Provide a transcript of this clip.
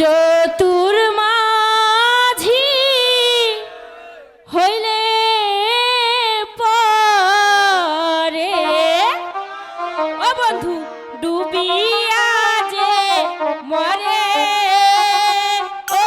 চতুর মাঝি হইলে পরে। ও বন্ধু ডুবিয়া যে মরে। ও